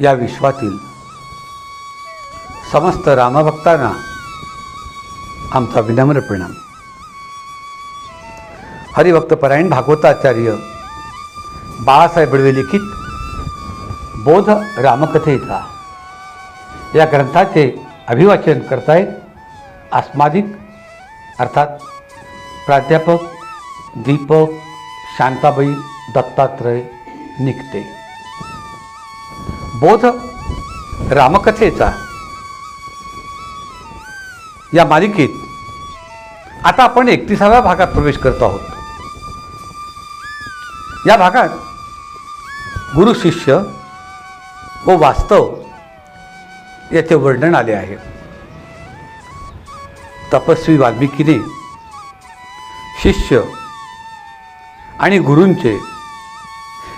या विश्वातील समस्त रामभक्तांना आमचा विनम्र प्रणाम. हरिभक्त परायण भागवताचार्य बाळासाहेब बडवे लिखित बोध रामकथेचा या ग्रंथाचे अभिवाचन करतायत अस्मादिक अर्थात प्राध्यापक दीपक शांताबाई दत्तात्रय निघते बोध रामकथेचा या मालिकेत आता आपण एकतीसाव्या भागात प्रवेश करतो आहोत. या भागात गुरु शिष्य व वास्तव याचे वर्णन आले आहे. तपस्वी वाल्मिकीने शिष्य आणि गुरूंचे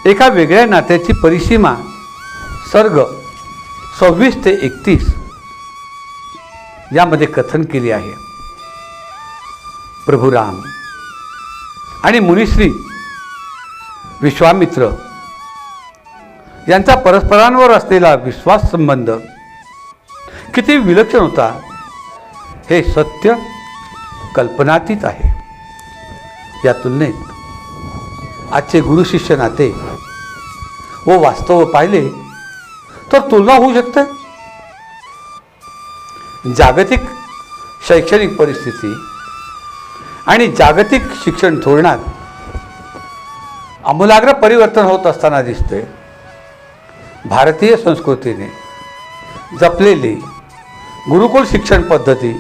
एका वेगळ्या नात्याची परिसीमा सर्ग सव्वीस ते एकतीस यामध्ये कथन केले आहे. प्रभू राम आणि मुनिश्री विश्वामित्र यांचा परस्परांवर असलेला विश्वास संबंध किती विलक्षण होता हे सत्य कल्पनातीत आहे. या तुलनेत आजचे गुरु शिष्य नाते व वास्तव पाहिले तर तुलना होऊ शकते. जागतिक शैक्षणिक परिस्थिती आणि जागतिक शिक्षण धोरणात आमूलाग्र परिवर्तन होत असताना दिसते. भारतीय संस्कृतीने जपलेली गुरुकुल शिक्षण पद्धती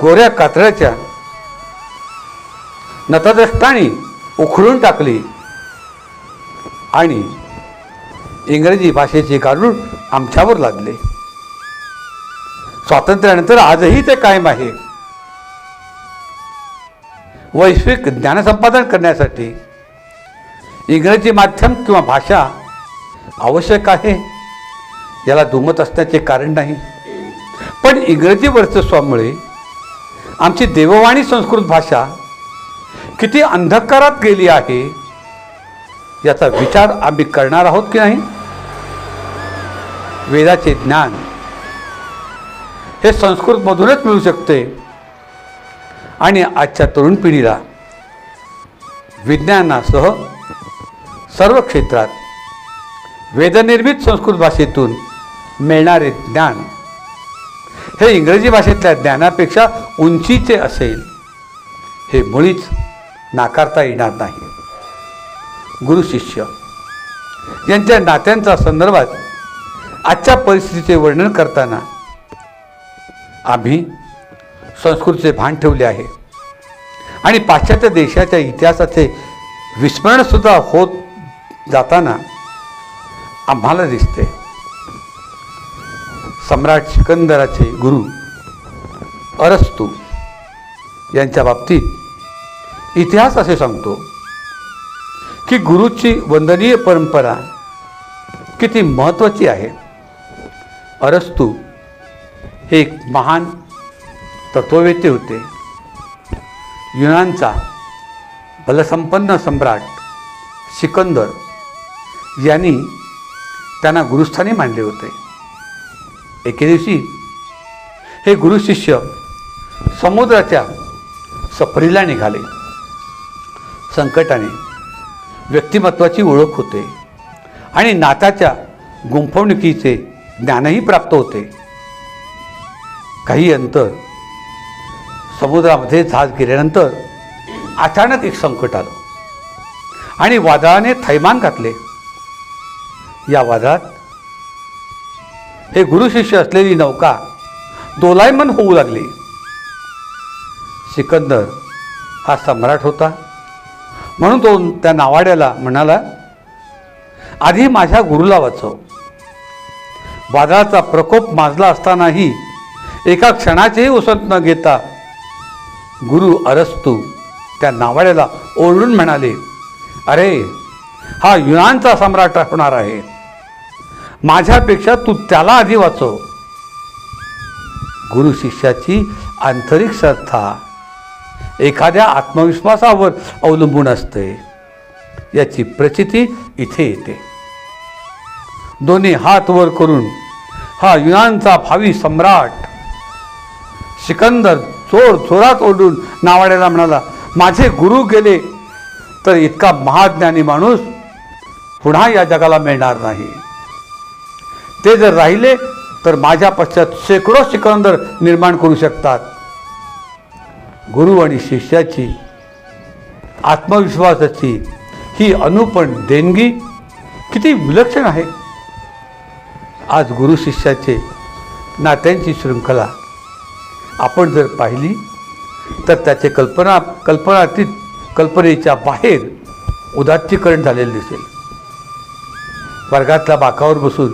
गोऱ्या कातळ्याच्या नतद्रष्टांनी उखडून टाकली आणि इंग्रजी भाषेचे गारूड आमच्यावर लादले स्वातंत्र्यानंतर आजही ते कायम आहे. वैश्विक ज्ञानसंपादन करण्यासाठी इंग्रजी माध्यम किंवा भाषा आवश्यक आहे याला दुमत असण्याचे कारण नाही. पण इंग्रजी वर्चस्वामुळे आमची देववाणी संस्कृत भाषा किती अंधकारात गेली आहे याचा विचार आम्ही करणार आहोत की नाही? वेदाचे ज्ञान हे संस्कृतमधूनच मिळू शकते. आणि आजच्या तरुण पिढीला विज्ञानासह सर्व क्षेत्रात वेदनिर्मित संस्कृत भाषेतून मिळणारे ज्ञान हे इंग्रजी भाषेतल्या ज्ञानापेक्षा उंचीचे असेल हे मुळीच नाकारता येणार नाही. गुरुशिष्य यांच्या नात्यांचा संदर्भात आजच्या परिस्थितीचे वर्णन करताना आम्ही संस्कृतीचे भान ठेवले आहे. आणि पाश्चात्य देशाच्या इतिहासाचे विस्मरणसुद्धा होत जाताना आम्हाला दिसते. सम्राट सिकंदराचे गुरु अरस्तू यांच्या बाबतीत इतिहास असे सांगतो की गुरुची वंदनीय परंपरा किती महत्त्वाची आहे. अरस्तू हे एक महान तत्ववेते होते. युनानचा बलसंपन्न सम्राट सिकंदर यांनी त्यांना गुरुस्थानी मानले होते. एके दिवशी हे गुरुशिष्य समुद्राच्या सफरीला निघाले. संकटाने व्यक्तिमत्वाची ओळख होते आणि नाताच्या गुंफवणुकीचे ज्ञानही प्राप्त होते. काही अंतर समुद्रामध्ये जहाज गेल्यानंतर अचानक एक संकट आलं. आणि वादळाने थैमान घातले. या वादळात हे गुरुशिष्य असलेली नौका दोलायमन होऊ लागली. सिकंदर हा सम्राट होता. म्हणून तो त्या नावाड्याला म्हणाला आधी माझ्या गुरुला वाचव. वादळाचा प्रकोप माजला असतानाही एका क्षणाचेही उसंत न घेता गुरु अरस्तू त्या नावाड्याला ओरडून म्हणाले अरे हा युनानचा सम्राट होणार आहे. माझ्यापेक्षा तू त्याला आधी वाचव. गुरु शिष्याची आंतरिक श्रद्धा एखाद्या आत्मविश्वासावर अवलंबून असते. याची प्रचिती इथे येते. दोन्ही हात वर करून हा युनानचा भावी सम्राट. सिकंदर चोर चोरात ओढून नावाड्याला म्हणाला माझे गुरु गेले तर इतका महाज्ञानी माणूस पुन्हा या जगाला मिळणार नाही. ते जर राहिले तर माझ्या पश्चात शेकडो सिकंदर निर्माण करू शकतात. गुरु आणि शिष्याची आत्मविश्वासाची ही अनुपण देणगी किती विलक्षण आहे. आज गुरु शिष्याचे नात्यांची शृंखला आपण जर पाहिली तर त्याचे कल्पना कल्पनातीत कल्पनेच्या बाहेर उदात्तीकरण झालेले दिसेल. वर्गातल्या बाकावर बसून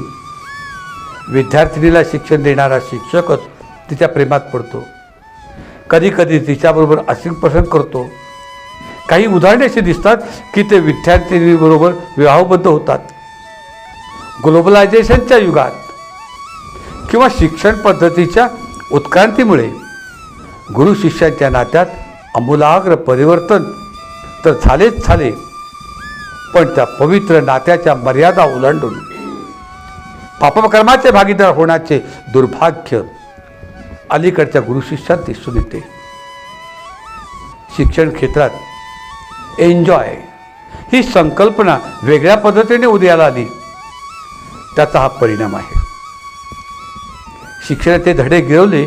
विद्यार्थिनीला शिक्षण देणारा शिक्षकच तिच्या प्रेमात पडतो. कधीकधी तिच्याबरोबर असिंग करतो. काही उदाहरणे अशी दिसतात की ते विद्यार्थिनीबरोबर विवाहबद्ध होतात. ग्लोबलायझेशनच्या युगात किंवा शिक्षण पद्धतीच्या उत्क्रांतीमुळे गुरु शिष्यांच्या नात्यात आमूलाग्र परिवर्तन तर झालेच झाले. पण त्या पवित्र नात्याच्या मर्यादा ओलांडून पापकर्माचे भागीदार होण्याचे दुर्भाग्य अलीकडच्या गुरु शिष्यात दिसून येते. शिक्षण क्षेत्रात एन्जॉय ही संकल्पना वेगळ्या पद्धतीने उदयाला आली. त्याचा हा परिणाम आहे. शिक्षणाचे धडे गिरवले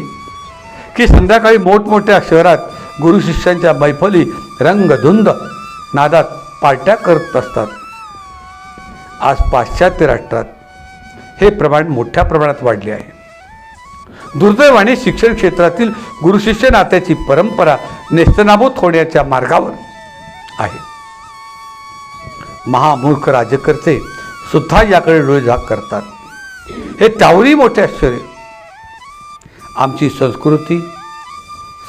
की संध्याकाळी मोठमोठ्या शहरात गुरु शिष्यांच्या मैफली रंगधुंद नादात पार्ट्या करत असतात. आज पाश्चात्य राष्ट्रात हे प्रमाण मोठ्या प्रमाणात वाढले आहे. दुर्दैवाने शिक्षण क्षेत्रातील गुरुशिष्य नात्याची परंपरा नेस्तनाबूत होण्याच्या मार्गावर आहे. महामूर्ख राज्यकर्ते सुद्धा याकडे डोळे झाक करतात. हे त्यावरही मोठे आश्चर्य. आमची संस्कृती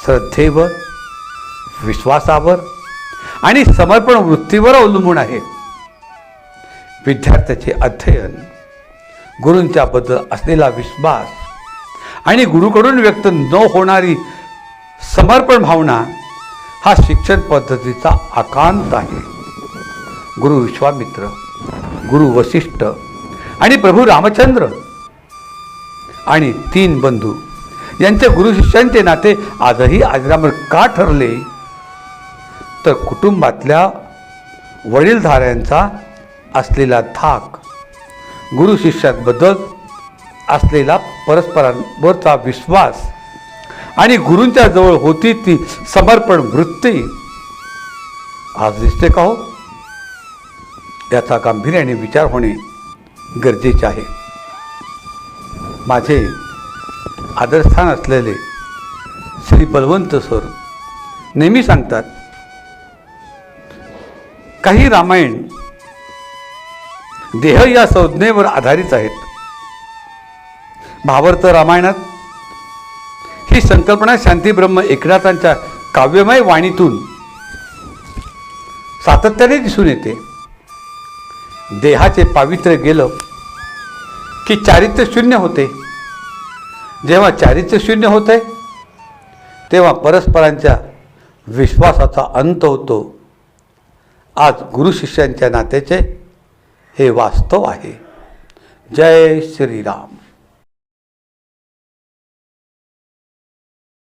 श्रद्धेवर विश्वासावर आणि समर्पण वृत्तीवर अवलंबून आहे. विद्यार्थ्याचे अध्ययन गुरूंच्याबद्दल असलेला विश्वास आणि गुरुकडून व्यक्त न होणारी समर्पण भावना हा शिक्षण पद्धतीचा आकांत आहे. गुरु विश्वामित्र गुरु वशिष्ठ आणि प्रभू रामचंद्र आणि तीन बंधू. यांचे गुरु शिष्यांचे नाते आजही आजरामर का ठरले? तर कुटुंबातल्या वडीलधाऱ्यांचा असलेला धाक गुरु शिष्यांबद्दल असलेला परस्परांवरचा विश्वास आणि गुरूंच्या जवळ होती ती समर्पण वृत्ती आज दिसते का हो? याचा गांभीर्याने विचार होणे गरजेचे आहे. माझे आदरस्थान असलेले श्री बलवंत सर नेहमी सांगतात काही रामायण देह या संज्ञेवर आधारित आहेत. भावार्थ रामायणात ही संकल्पना शांतीब्रह्म एकनाथांच्या काव्यमय वाणीतून सातत्याने दिसून येते. देहाचे पावित्र्य गेलं की चारित्र्य शून्य होते. जेव्हा चारित्र्य शून्य होते तेव्हा परस्परांच्या विश्वासाचा अंत होतो. आज गुरु शिष्यांच्या नात्याचे हे वास्तव आहे. जय श्रीराम.